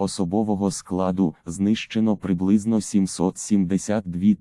Особового складу знищено приблизно 772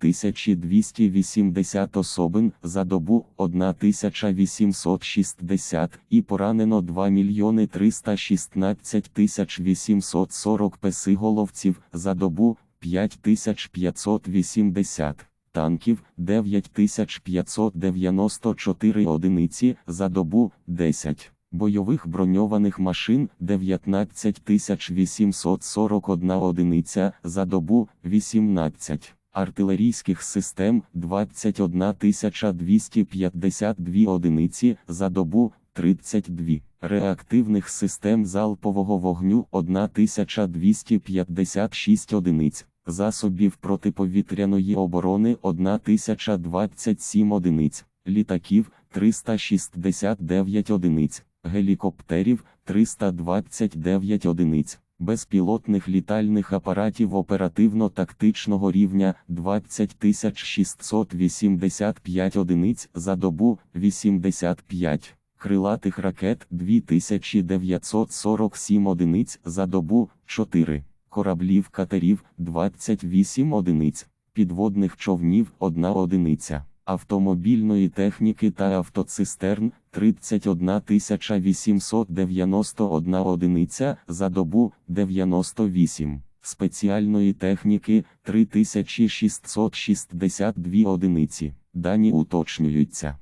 280 особин за добу 1860 і поранено 2 мільйони 316 тисяч 840 песиголовців за добу 5580 танків 9594 одиниці за добу 10 бойових броньованих машин 19841 одиниця за добу 18, артилерійських систем 21252 одиниці за добу 32, реактивних систем залпового вогню 1256 одиниць. Засобів протиповітряної оборони 1027 одиниць, літаків 369 одиниць, гелікоптерів 329 одиниць, безпілотних літальних апаратів оперативно-тактичного рівня 20 685 одиниць за добу 85, крилатих ракет 2947 одиниць за добу 4, кораблів катерів 28 одиниць, підводних човнів 1 одиниця автомобільної техніки та автоцистерн 31 891 одиниця за добу 98, спеціальної техніки 3662 одиниці. Дані уточнюються.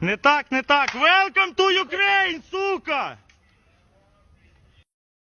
Не так, не так. Welcome to Ukraine, сука!